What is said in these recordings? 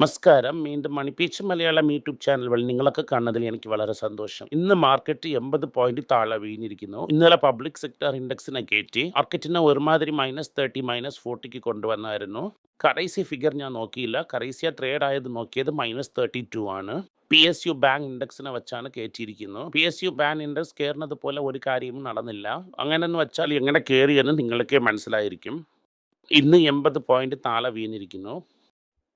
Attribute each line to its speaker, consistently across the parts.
Speaker 1: നമസ്കാരം. വീണ്ടും മണിപ്പീച്ച് Malayalam YouTube channel വഴി നിങ്ങളൊക്കെ കാണുന്നതിൽ എനിക്ക് വളരെ സന്തോഷം. ഇന്ന് മാർക്കറ്റ് എൺപത് പോയിന്റ് താഴെ വീഞ്ഞിരിക്കുന്നു ഇന്നലെ പബ്ലിക് സെക്ടർ ഇൻഡെക്സിനെ കയറ്റി മാർക്കറ്റിനെ ഒരുമാതിരി മൈനസ് തേർട്ടി മൈനസ് ഫോർട്ടിക്ക് കൊണ്ടുവന്നായിരുന്നു. കറൈസി ഫിഗർ ഞാൻ നോക്കിയില്ല. കറൈസിയ ട്രേഡ് ആയത് നോക്കിയത് മൈനസ് തേർട്ടി ടു ആണ്. പി എസ് യു ബാങ്ക് ഇൻഡെക്സിനെ വെച്ചാണ് കയറ്റിയിരിക്കുന്നത് P S U bank index കയറുന്നത് പോലെ ഒരു കാര്യവും നടന്നില്ല. അങ്ങനെയെന്ന് വെച്ചാൽ എങ്ങനെ കയറിയെന്ന് നിങ്ങൾക്കേ മനസ്സിലായിരിക്കും. ഇന്ന് എൺപത് പോയിന്റ് താഴെ വീണിരിക്കുന്നു.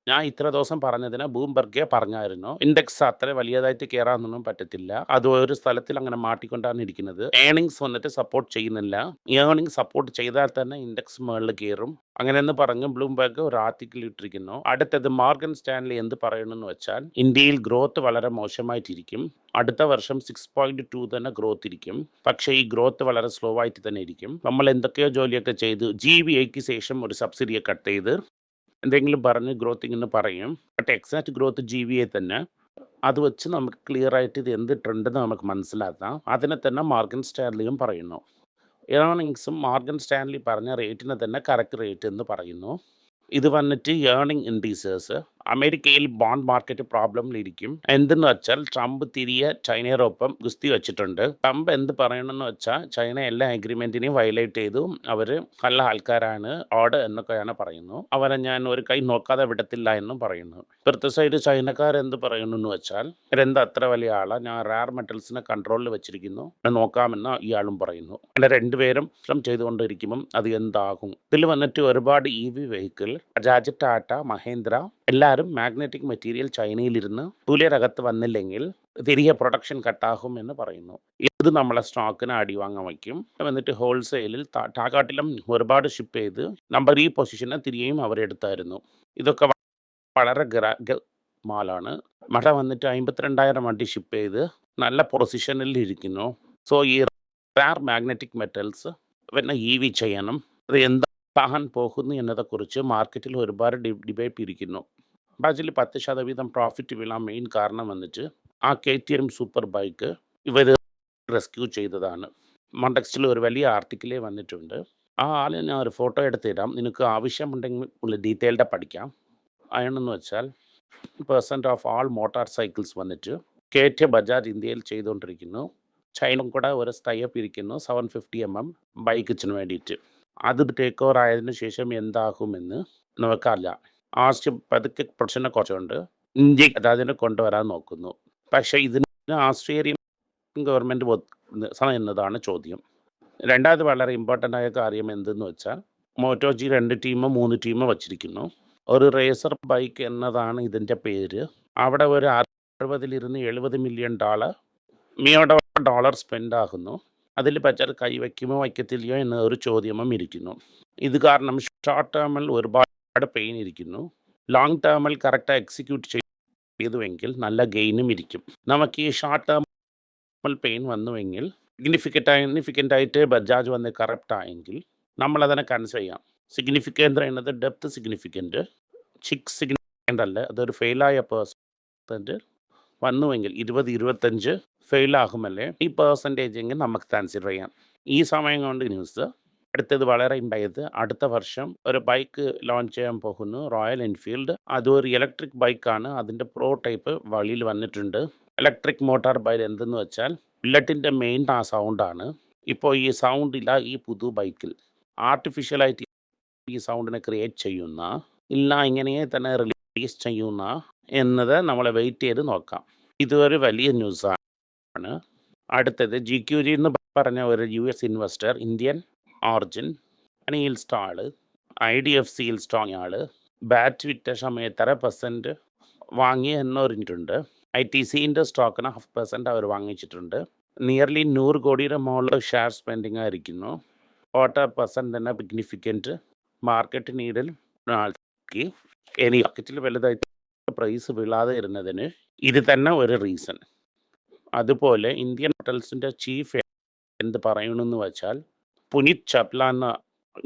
Speaker 1: ഞാൻ ഇത്ര ദിവസം പറഞ്ഞതിന് ബൂംബർഗെ പറഞ്ഞായിരുന്നു. ഇൻഡെക്സ് അത്ര വലിയതായിട്ട് കയറാനൊന്നും പറ്റത്തില്ല. അത് ഒരു സ്ഥലത്തിൽ അങ്ങനെ മാറ്റിക്കൊണ്ടാണ് ഇരിക്കുന്നത്. ഏണിങ്സ് വന്നിട്ട് സപ്പോർട്ട് ചെയ്യുന്നില്ല. ഏണിങ്സ് സപ്പോർട്ട് ചെയ്താൽ തന്നെ ഇൻഡെക്സ് മുകളിൽ കയറും. അങ്ങനെയെന്ന് പറഞ്ഞ് ബ്ലൂംബർഗ് ഒരു ആർട്ടിക്കിൾ ഇട്ടിരിക്കുന്നു. അടുത്തത് മോർഗൻ സ്റ്റാൻലി എന്ത് പറയണമെന്ന് വെച്ചാൽ ഇന്ത്യയിൽ ഗ്രോത്ത് വളരെ മോശമായിട്ടിരിക്കും. അടുത്ത വർഷം സിക്സ് പോയിന്റ് ടു തന്നെ ഗ്രോത്ത് ഇരിക്കും. പക്ഷേ ഈ ഗ്രോത്ത് വളരെ സ്ലോ ആയിട്ട് തന്നെ ഇരിക്കും. നമ്മൾ എന്തൊക്കെയോ ജോലിയൊക്കെ ചെയ്ത്. ജി വി ഐക്ക് ശേഷം ഒരു സബ്സിഡിയെ കട്ട് ചെയ്ത് എന്തെങ്കിലും പറഞ്ഞ് ഗ്രോത്തിങ് എന്ന് പറയും. But exact growth G V A തന്നെ. അത് വെച്ച് നമുക്ക് ക്ലിയർ ആയിട്ട് ഇത് എന്ത് ട്രെൻഡ് ട്രെൻഡെന്ന് നമുക്ക് മനസ്സിലാക്കാം. അതിനെ തന്നെ മാർഗൻ സ്റ്റാൻലിയും പറയുന്നു. ഏർണിങ്സും മാർഗൻ സ്റ്റാൻലി പറഞ്ഞ റേറ്റിനെ തന്നെ കറക്റ്റ് റേറ്റ് എന്ന് പറയുന്നു. ഇത് വന്നിട്ട് ഏർണിംഗ് ഇൻഡീസേഴ്സ് അമേരിക്കയിൽ ബോണ്ട് മാർക്കറ്റ് പ്രോബ്ലമിലിരിക്കും എന്തെന്ന് വെച്ചാൽ ട്രംപ് തിരികെ ചൈനയോടൊപ്പം ഗുസ്തി വെച്ചിട്ടുണ്ട്. ട്രംപ് എന്ത് പറയണമെന്ന് വെച്ചാൽ ചൈന എല്ലാ അഗ്രിമെന്റിനെയും വയലേറ്റ് ചെയ്തു. അവർ നല്ല ആൾക്കാരാണ് ഓട് എന്നൊക്കെയാണ് പറയുന്നു. അവരെ ഞാൻ ഒരു കൈ നോക്കാതെ വിടത്തില്ല എന്നും പറയുന്നു. ഇപ്പുറത്തെ സൈഡ് ചൈനക്കാർ എന്ത് പറയുന്നു എന്ന് വെച്ചാൽ ഇവരെന്ത് അത്ര വലിയ ആളാണ് ഞാൻ റയർ മെറ്റൽസിനെ കൺട്രോളിൽ വെച്ചിരിക്കുന്നു. നോക്കാമെന്ന് ഇയാളും പറയുന്നു. അങ്ങനെ രണ്ടുപേരും ശ്രമം ചെയ്തുകൊണ്ടിരിക്കുമ്പം അത് എന്താകും? ഇതിൽ വന്നിട്ട് ഒരുപാട് E V vehicle Bajaj Tata Mahindra എല്ലാവരും മാഗ്നറ്റിക് മെറ്റീരിയൽ ചൈനയിലിരുന്ന് പുലിയരകത്ത് വന്നില്ലെങ്കിൽ തിരികെ പ്രൊഡക്ഷൻ കട്ടാകും എന്ന് പറയുന്നു. ഇത് നമ്മളെ സ്റ്റോക്കിന് അടിവാങ്ങാൻ വയ്ക്കും. എന്നിട്ട് ഹോൾസെയിലിൽ ടാക്കാട്ടിലും ഒരുപാട് ഷിപ്പ് ചെയ്ത് നമ്പർ ഈ പൊസിഷനെ തിരികെയും അവരെടുത്തായിരുന്നു ഇതൊക്കെ വളരെ ഗ്രാ മാലാണ്. മഴ വന്നിട്ട് അമ്പത്തിരണ്ടായിരം വണ്ടി ഷിപ്പ് ചെയ്ത് നല്ല പൊസിഷനിൽ ഇരിക്കുന്നു. സോ ഈ റാർ മാഗ്നറ്റിക് മെറ്റൽസ് പിന്നെ ഇ വി ചെയ്യണം അത് എന്താകാൻ പോകുന്നു എന്നതെക്കുറിച്ച് മാർക്കറ്റിൽ ഒരുപാട് ഡിബേറ്റ് ഇരിക്കുന്നു. ബാജിൽ പത്ത് ശതവീതം പ്രോഫിറ്റ് വീഴാൻ മെയിൻ കാരണം വന്നിട്ട് ആ K T M super bike ഇവർ റെസ്ക്യൂ ചെയ്തതാണ്. മണ്ടക്സ്റ്റിൽ ഒരു വലിയ ആർട്ടിക്കിളേ വന്നിട്ടുണ്ട്. ആ ആളിന് ഞാൻ ഒരു ഫോട്ടോ എടുത്ത് തരാം നിനക്ക് ആവശ്യമുണ്ടെങ്കിൽ ഉള്ള ഡീറ്റെയിൽഡ് പഠിക്കാം. അയാണെന്ന് വെച്ചാൽ percent of all motor cycles വന്നിട്ട് കെ ടി ബജാജ് ഇന്ത്യയിൽ ചെയ്തുകൊണ്ടിരിക്കുന്നു ചൈന കൂടെ ഒരു stay-up ഇരിക്കുന്നു. സെവൻ ഫിഫ്റ്റി എം എം ബൈക്കിന് വേണ്ടിയിട്ട്. അത് ടേക്ക് ഓവർ ആയതിനു ശേഷം എന്താകുമെന്ന് നമുക്കറിയാം. ആവശ്യം പതുക്കെ പ്രശ്നം കുറച്ചുണ്ട് ഇന്ത്യ അതിനെ കൊണ്ടുവരാൻ നോക്കുന്നു. പക്ഷേ ഇതിന് ആസ്ട്രേലിയൻ ഗവൺമെന്റ് എന്നതാണ് ചോദ്യം. രണ്ടാമത് വളരെ ഇമ്പോർട്ടന്റ് ആയ കാര്യം എന്തെന്ന് വെച്ചാൽ മോട്ടോ ജി രണ്ട് ടീമോ മൂന്ന് ടീമോ വച്ചിരിക്കുന്നു. ഒരു റേസർ ബൈക്ക് എന്നതാണ് ഇതിന്റെ പേര്. അവിടെ ഒരു അറുപതിലിരുന്ന് എഴുപത് മില്യൺ ഡോളർ മിയോടെ ഡോളർ സ്പെൻഡ് ആകുന്നു. അതിൽ പറ്റാൽ കൈവയ്ക്കുമോ വയ്ക്കത്തില്ലയോ എന്ന ഒരു ചോദ്യമും ഇരിക്കുന്നു. ഇത് കാരണം ഷോർട്ട് ടേമിൽ ഒരുപാട് പെയിൻ ഇരിക്കുന്നു. ലോങ് ടേമിൽ കറക്റ്റായി എക്സിക്യൂട്ട് ചെയ്തുവെങ്കിൽ നല്ല ഗെയിനും ഇരിക്കും. നമുക്ക് ഈ ഷോർട്ട് ടേമിൽ പെയിൻ വന്നുവെങ്കിൽ സിഗ്നിഫിക്കന്റ് സിഗ്നിഫിക്കന്റ് ആയിട്ട് ബജാജ് വന്ന് കറക്റ്റ് ആയെങ്കിൽ നമ്മൾ അതിനെ കൺസിഡർ ചെയ്യാം. സിഗ്നിഫിക്കന്റ് പറയുന്നത് ഡെപ്ത് സിഗ്നിഫിക്കന്റ് ചിക് സിഗ്നിഫിക്കന്റ് അല്ല. അതൊരു ഫെയിലായ പേഴ്സന്റെ വന്നുവെങ്കിൽ ഇരുപത് ഇരുപത്തഞ്ച് ഫെയിലാകുമല്ലേ ഈ പേഴ്സന്റേജ് എങ്കിൽ നമുക്ക് കൺസിഡർ ചെയ്യാം. ഈ സമയം കൊണ്ട് ന്യൂസ് അടുത്തത് വളരെ ഉണ്ടായത് അടുത്ത വർഷം ഒരു ബൈക്ക് ലോഞ്ച് ചെയ്യാൻ പോകുന്നു റോയൽ എൻഫീൽഡ്. അതൊരു ഇലക്ട്രിക് ബൈക്കാണ്. അതിന്റെ പ്രോ ടൈപ്പ് വഴിയിൽ വന്നിട്ടുണ്ട്. ഇലക്ട്രിക് മോട്ടോർ ബൈക്ക് എന്തെന്ന് വെച്ചാൽ ബുള്ളറ്റിന്റെ മെയിൻ ആ സൗണ്ടാണ്. ഇപ്പോൾ ഈ സൗണ്ട് ഇല്ല ഈ പുതു ബൈക്കിൽ. ആർട്ടിഫിഷ്യലായിട്ട് ഈ സൗണ്ടിനെ ക്രിയേറ്റ് ചെയ്യുന്ന ഇല്ല ഇങ്ങനെ തന്നെ റിലീസ് ചെയ്യുന്ന എന്നത് നമ്മളെ വെയിറ്റ് ചെയ്ത് നോക്കാം. ഇതൊരു വലിയ ന്യൂസാണ്. അടുത്തത് ജി ക്യു ജി എന്ന് പറഞ്ഞ ഒരു U S investor Indian origin അനിയിൽ സ്റ്റാൾ ഐ ഡി എഫ് സിയിൽ സ്ട്രോങ് ആൾ ബാറ്റ് വിറ്റ സമയത്ത് പെർസെന്റ് വാങ്ങി എന്നറിഞ്ഞിട്ടുണ്ട്. ഐ ടി സിന്റെ സ്റ്റോക്കിന് ഹാഫ് പെർസെന്റ് അവർ വാങ്ങിച്ചിട്ടുണ്ട്. നിയർലി നൂറ് കോടിയുടെ മുകളിൽ ഷെയർ സ്പെൻഡിങ് ആയിരിക്കുന്നു. ക്വാർട്ടർ പെർസെന്റ് തന്നെ സിഗ്നിഫിക്കന്റ് മാർക്കറ്റ് നീഡിൽ ആൾക്കി ഇനി മാർക്കറ്റിൽ വലുതായിട്ട് പ്രൈസ് വീഴാതെ ഇരുന്നതിന് ഇത് തന്നെ ഒരു റീസൺ അതുപോലെ ഇന്ത്യൻ ഹോട്ടൽസിന്റെ ചീഫ് എന്ത് പറയണമെന്ന് വെച്ചാൽ പുനിത് ചപ്ല എന്ന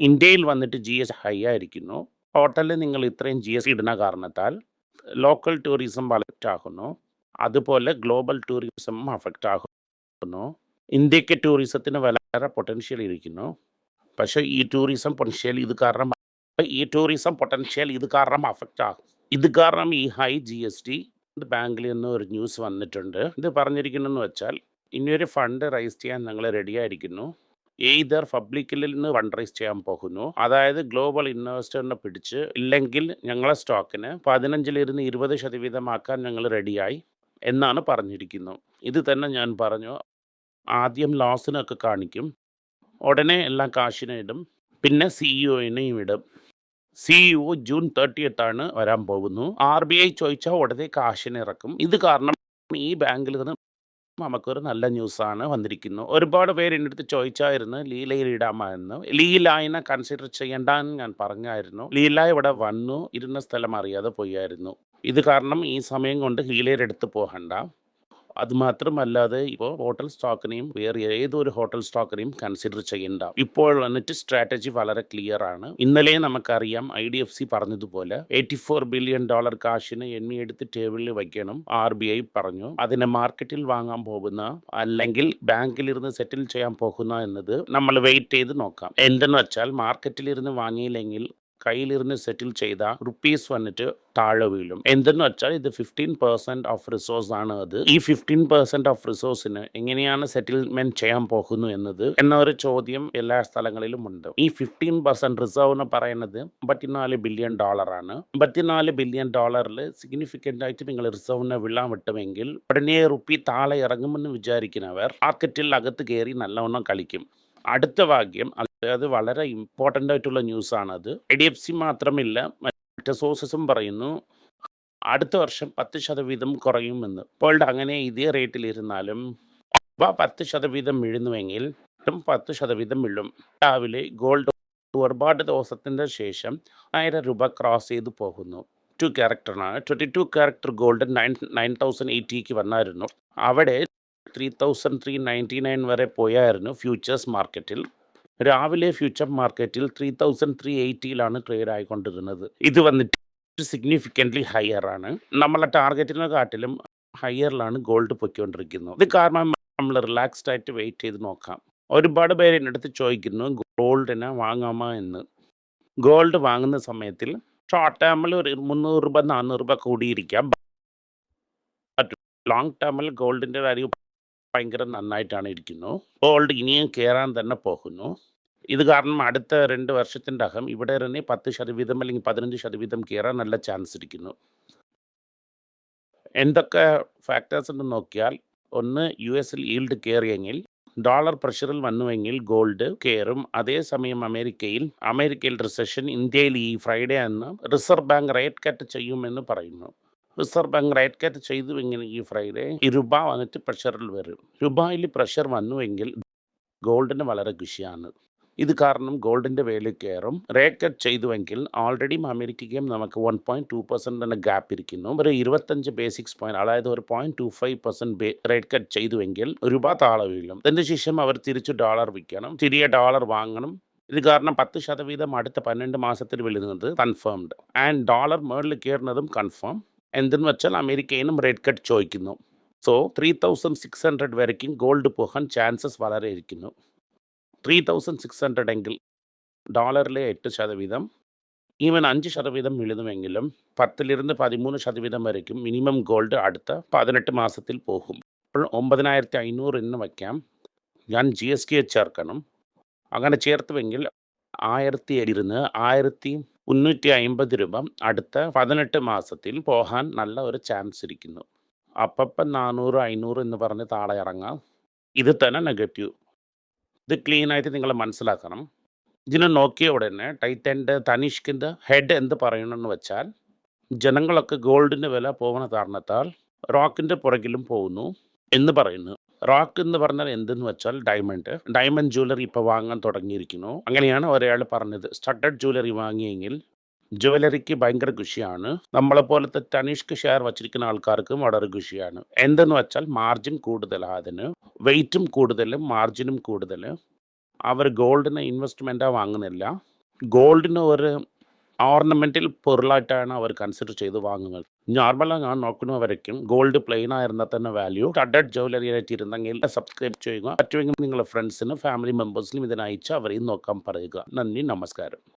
Speaker 1: ഇന്ത്യയിൽ വന്നിട്ട് ജി എസ് ഹൈ ആയിരിക്കുന്നു. ഹോട്ടലിൽ നിങ്ങൾ ഇത്രയും ജി എസ് ഇടുന്ന കാരണത്താൽ ലോക്കൽ ടൂറിസം അഫക്റ്റ് ആകുന്നു. അതുപോലെ ഗ്ലോബൽ ടൂറിസം അഫക്റ്റ് ആകുന്നു. ഇന്ത്യയ്ക്ക് ടൂറിസത്തിന് വളരെ പൊട്ടൻഷ്യൽ ഇരിക്കുന്നു. പക്ഷേ ഈ ടൂറിസം പൊട്ടൻഷ്യൽ ഇത് കാരണം ഈ ടൂറിസം പൊട്ടൻഷ്യൽ ഇത് കാരണം അഫക്റ്റ് ആകും. ഇത് കാരണം ഈ ഹൈ ജി എസ് ടി ബാങ്കിൽ നിന്ന് ഒരു ന്യൂസ് വന്നിട്ടുണ്ട്. ഇത് പറഞ്ഞിരിക്കുന്നതെന്ന് വെച്ചാൽ ഇനിയൊരു ഫണ്ട് റൈസ് ചെയ്യാൻ ഞങ്ങൾ റെഡിയായിരിക്കുന്നു എയ്തർ പബ്ലിക്കിൽ നിന്ന് ഫണ്ട് റൈസ് ചെയ്യാൻ പോകുന്നു. അതായത് ഗ്ലോബൽ ഇൻവെസ്റ്ററിനെ പിടിച്ച് ഇല്ലെങ്കിൽ ഞങ്ങളെ സ്റ്റോക്കിന് പതിനഞ്ചിലിരുന്ന് ഇരുപത് ശതവീതമാക്കാൻ ഞങ്ങൾ റെഡിയായി എന്നാണ് പറഞ്ഞിരിക്കുന്നത് ഇത് തന്നെ ഞാൻ പറഞ്ഞു ആദ്യം ലോസിനൊക്കെ കാണിക്കും ഉടനെ എല്ലാം കാശിനെ ഇടും പിന്നെ സിഇഒനെയും ഇടും. സിഇഒ ജൂൺ തേർട്ടിയത്താണ് വരാൻ പോകുന്നു. ആർ ബി ഐ ചോദിച്ചാൽ ഉടനെ കാശിനെ ഇറക്കും. ഇത് കാരണം ഈ ബാങ്കിൽ നിന്ന് നമുക്കൊരു നല്ല ന്യൂസാണ് വന്നിരിക്കുന്നു. ഒരുപാട് പേര് എന്റെ അടുത്ത് ചോദിച്ചായിരുന്നു ലീലയിൽ ഇടാമെന്ന്. ലീലായിനെ കൺസിഡർ ചെയ്യണ്ടെന്ന് ഞാൻ പറഞ്ഞായിരുന്നു. ലീല ഇവിടെ വന്നു ഇരുന്ന സ്ഥലം അറിയാതെ പോയായിരുന്നു. ഇത് കാരണം ഈ സമയം കൊണ്ട് ലീലയുടെ അടുത്ത് പോകണ്ട. അതുമാത്രമല്ലാതെ ഇപ്പോൾ ഹോട്ടൽ സ്റ്റോക്കിനെയും വേറെ ഏതൊരു ഹോട്ടൽ സ്റ്റോക്കിനെയും കൺസിഡർ ചെയ്യണ്ട ഇപ്പോൾ വന്നിട്ട് സ്ട്രാറ്റജി വളരെ ക്ലിയർ ആണ്. ഇന്നലെ നമുക്കറിയാം ഐ ഡി എഫ് സി പറഞ്ഞതുപോലെ എയ്റ്റി ഫോർ ബില്യൺ ഡോളർ കാശിന് എണ്ണി എടുത്ത് ടേബിളിൽ വയ്ക്കണം ആർ ബി ഐ പറഞ്ഞു. അതിനെ മാർക്കറ്റിൽ വാങ്ങാൻ പോകുന്ന അല്ലെങ്കിൽ ബാങ്കിലിരുന്ന് സെറ്റിൽ ചെയ്യാൻ പോകുന്ന എന്നത് നമ്മൾ വെയിറ്റ് ചെയ്ത് നോക്കാം. എന്തെന്ന് വെച്ചാൽ മാർക്കറ്റിലിരുന്ന് വാങ്ങിയില്ലെങ്കിൽ കയ്യിലിരുന്ന് സെറ്റിൽ ചെയ്ത റുപ്പീസ് വന്നിട്ട് താഴെ വീഴും. എന്തെന്ന് വെച്ചാൽ ഇത് ഫിഫ്റ്റീൻ പെർസെന്റ് ഓഫ് റിസോഴ്സ് ആണ് അത്. ഈ ഫിഫ്റ്റീൻ പെർസെന്റ് ഓഫ് റിസോഴ്സിന് എങ്ങനെയാണ് സെറ്റിൽമെന്റ് ചെയ്യാൻ പോകുന്നു എന്നത് എന്നൊരു ചോദ്യം എല്ലാ സ്ഥലങ്ങളിലും ഉണ്ട്. ഈ ഫിഫ്റ്റീൻ പെർസെന്റ് റിസർവ് എന്ന് പറയുന്നത് അമ്പത്തിനാല് ബില്യൺ ആണ്. അമ്പത്തിനാല് ബില്യൺ ഡോളറിൽ സിഗ്നിഫിക്കന്റ് ആയിട്ട് നിങ്ങൾ റിസർവിനെ വിള്ളാൻ വിട്ടുമെങ്കിൽ ഉടനെ റുപ്പി താഴെ ഇറങ്ങുമെന്ന് വിചാരിക്കുന്നവർ മാർക്കറ്റിൽ അകത്ത് കയറി നല്ലവണ്ണം കളിക്കും. അടുത്ത വാക്യം അത് വളരെ ഇമ്പോർട്ടന്റ് ആയിട്ടുള്ള ന്യൂസാണത് ഐ ഡി എഫ് സി മാത്രമില്ല മറ്റ് സോഴ്സസും പറയുന്നു അടുത്ത വർഷം പത്ത് ശതവീതം കുറയുമെന്ന്. ഇപ്പോൾ അങ്ങനെ ഇതേ റേറ്റിലിരുന്നാലും അവ പത്ത് ശതവീതം വീഴുന്നുവെങ്കിൽ പത്ത് ശതവീതം വീഴും. രാവിലെ ഗോൾഡ് ഒരുപാട് ദിവസത്തിന്റെ ശേഷം ആയിരം രൂപ ക്രോസ് ചെയ്തു പോകുന്നു. ടു ക്യാരക്ടറാണ് twenty two character gold nine nine thousand എയ്റ്റിക്ക് വന്നായിരുന്നു. അവിടെ three thousand three ninety nine വരെ പോയായിരുന്നു ഫ്യൂച്ചേഴ്സ് മാർക്കറ്റിൽ രാവിലെ ഫ്യൂച്ചർ മാർക്കറ്റിൽ ത്രീ തൗസൻഡ് ത്രീ എയ്റ്റിയിലാണ് ട്രേഡ് ആയിക്കൊണ്ടിരുന്നത്. ഇത് വന്നിട്ട് സിഗ്നിഫിക്കന്റ്ലി ഹയർ ആണ്. നമ്മളെ ടാർഗറ്റിനെ കാട്ടിലും ഹയറിലാണ് ഗോൾഡ് പൊയ്ക്കൊണ്ടിരിക്കുന്നത്. ഇത് കാരണം നമ്മൾ റിലാക്സ്ഡ് ആയിട്ട് വെയിറ്റ് ചെയ്ത് നോക്കാം. ഒരുപാട് പേര് എന്റെ അടുത്ത് ചോദിക്കുന്നു ഗോൾഡിനെ വാങ്ങാമോ എന്ന്? ഗോൾഡ് വാങ്ങുന്ന സമയത്തിൽ ഷോർട്ട് ടേമിൽ ഒരു മുന്നൂറ് രൂപ നാനൂറ് രൂപ കൂടിയിരിക്കാം. ലോങ് ടേമിൽ ഗോൾഡിന്റെ വാല്യൂ ഭയങ്കര നന്നായിട്ടാണ് ഇരിക്കുന്നു. ഗോൾഡ് ഇനിയും കയറാൻ തന്നെ പോകുന്നു. ഇത് കാരണം അടുത്ത രണ്ട് വർഷത്തിന്റെ അകം ഇവിടെ തന്നെ പത്ത് ശതവീതം അല്ലെങ്കിൽ പതിനഞ്ച് ശതവീതം കയറാൻ നല്ല ചാൻസ് ഇരിക്കുന്നു. എന്തൊക്കെ ഫാക്ടേഴ്സ് എന്ന് നോക്കിയാൽ ഒന്ന് യു എസിൽ ഈൽഡ് കയറിയെങ്കിൽ ഡോളർ പ്രഷറിൽ വന്നുവെങ്കിൽ ഗോൾഡ് കയറും അതേസമയം അമേരിക്കയിൽ അമേരിക്കയിൽ റിസഷൻ ഇന്ത്യയിൽ ഈ ഫ്രൈഡേ അന്ന് റിസർവ് ബാങ്ക് റേറ്റ് കട്ട് ചെയ്യുമെന്ന് പറയുന്നു. റിസർവ് ബാങ്ക് റേറ്റ് കട്ട് ചെയ്തുവെങ്കിൽ ഈ ഫ്രൈഡേ. ഈ രൂപ വന്നിട്ട് പ്രഷറിൽ വരും. രൂപയിൽ പ്രഷർ വന്നുവെങ്കിൽ ഗോൾഡിന് വളരെ ഖുഷിയാണ് ഇത് കാരണം ഗോൾഡിന്റെ വില കയറും. റേറ്റ് കട്ട് ചെയ്തുവെങ്കിൽ ഓൾറെഡി അമേരിക്കയ്ക്കും നമുക്ക് വൺ പോയിന്റ് ടു പെർസെന്റിന്റെ ഗ്യാപ്പ് ഇരിക്കുന്നു. ഒരു ഇരുപത്തഞ്ച് ബേസിക്സ് പോയിന്റ് അതായത് ഒരു point two five percent rate cut ചെയ്തുവെങ്കിൽ രൂപ താളം വീഴും. അതിന് ശേഷം അവർ തിരിച്ചു ഡോളർ വിൽക്കണം. തിരികെ ഡോളർ വാങ്ങണം. ഇത് കാരണം പത്ത് ശതവീതം അടുത്ത പന്ത്രണ്ട് മാസത്തിൽ വിളിക്കുന്നത് കൺഫേംഡ് ആൻഡ് ഡോളർ മേളിൽ കയറുന്നതും കൺഫേം എന്തെന്ന് വെച്ചാൽ അമേരിക്കയിലും റേറ്റ് കട്ട് ചോദിക്കുന്നു. So three thousand six hundred വരയ്ക്കും. ഗോൾഡ് പോകാൻ ചാൻസസ് വളരെ ഇരിക്കുന്നു. ത്രീ തൗസൻഡ് സിക്സ് ഹൺഡ്രഡ് എങ്കിൽ ഡോളറിലെ എട്ട് ശതവീതം ഈവൻ അഞ്ച് ശതവീതം എഴുതുമെങ്കിലും പത്തിലിരുന്ന് പതിമൂന്ന് ശതവീതം വരയ്ക്കും. മിനിമം ഗോൾഡ് അടുത്ത പതിനെട്ട് മാസത്തിൽ പോകും. അപ്പോൾ ഒമ്പതിനായിരത്തി അഞ്ഞൂറ് എന്ന് വയ്ക്കാം. ഞാൻ ജി എസ് ടിയെ ചേർക്കണം. അങ്ങനെ ചേർത്തുവെങ്കിൽ ആയിരത്തി ഇരുന്ന് ആയിരത്തി മുന്നൂറ്റി അമ്പത് രൂപ അടുത്ത പതിനെട്ട് മാസത്തിൽ പോകാൻ നല്ല ഒരു ചാൻസ് ഇരിക്കുന്നു. അപ്പം നാനൂറ് അഞ്ഞൂറ് എന്ന് പറഞ്ഞ് താളെ ഇറങ്ങാം. ഇത് തന്നെ നെഗറ്റീവ് ഇത് ക്ലീനായിട്ട് നിങ്ങൾ മനസ്സിലാക്കണം. ഇതിനെ നോക്കിയ ഉടനെ ടൈറ്റന്റെ തനിഷ്കിന്റെ ഹെഡ് എന്ത് പറയണമെന്ന് വെച്ചാൽ ജനങ്ങളൊക്കെ ഗോൾഡിന്റെ വില പോകുന്ന കാരണത്താൽ റോക്കിന്റെ പുറകിലും പോകുന്നു എന്ന് പറയുന്നു. റോക്ക് എന്ന് പറഞ്ഞാൽ എന്തെന്ന് വെച്ചാൽ ഡയമണ്ട്. ഡയമണ്ട് ജ്വല്ലറി ഇപ്പോൾ വാങ്ങാൻ തുടങ്ങിയിരിക്കുന്നു. അങ്ങനെയാണ് ഒരാൾ പറഞ്ഞത്. സ്റ്റഡഡ് ജ്വല്ലറി വാങ്ങിയെങ്കിൽ ജ്വല്ലറിക്ക് ഭയങ്കര ഖുഷിയാണ് നമ്മളെ പോലത്തെ തനിഷ്ക് ഷെയർ വച്ചിരിക്കുന്ന ആൾക്കാർക്കും വളരെ ഖുഷിയാണ് എന്തെന്ന് വെച്ചാൽ മാർജിൻ കൂടുതലാണ് അതിന്. വെയിറ്റും കൂടുതലും മാർജിനും കൂടുതൽ അവർ ഗോൾഡിന് ഇൻവെസ്റ്റ്മെന്റാണ് വാങ്ങുന്നില്ല. ഗോൾഡിന് ഒരു ഓർണമെന്റിൽ പൊരുളായിട്ടാണ് അവർ കൺസിഡർ ചെയ്ത് വാങ്ങുന്നത്. നോർമലായി ഞാൻ നോക്കുന്നവരേക്കും ഗോൾഡ് പ്ലെയിൻ ആയിരുന്നാൽ തന്നെ വാല്യൂ സ്റ്റഡഡ് ജ്വല്ലറി ആയിട്ട് ഇരുന്നെങ്കിൽ സബ്സ്ക്രൈബ് ചെയ്യുക. പറ്റുമെങ്കിൽ നിങ്ങളുടെ ഫ്രണ്ട്സിനും ഫാമിലി മെമ്പേഴ്സിനും ഇതിനയച്ച് അവരെയും നോക്കാൻ പറയുക. നന്ദി നമസ്കാരം.